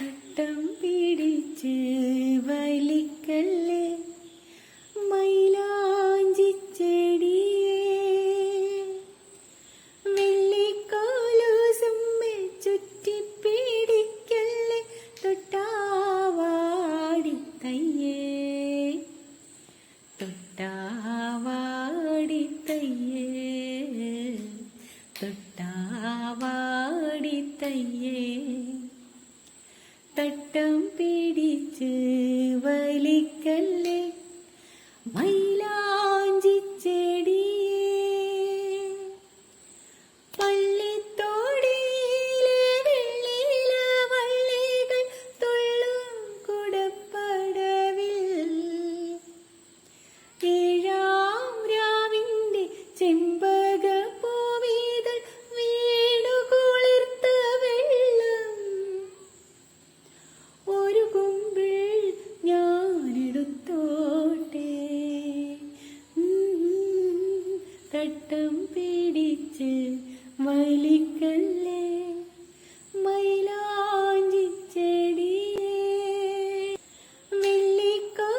തട്ടം പിടിച്ച് വലിക്കല്ലേ? മൈലാഞ്ചി ചെടിയേ. വെള്ളിക്കോലൂസുമ്മെ ചുറ്റിപ്പിടിക്കല്ലേ? തൊട്ടാവാടി തയ്യേ തൊട്ടാവാടി തയ്യേ തൊട്ടാവാടി തയ്യേ തട്ടം പിടിച്ച് വലിക്കല്ലേ തട്ടം പിടിച്ച് വലിക്കല്ലേ മൈലാഞ്ചി ചെടിയേ. വെള്ളിക്കോലൂസുമ്മെ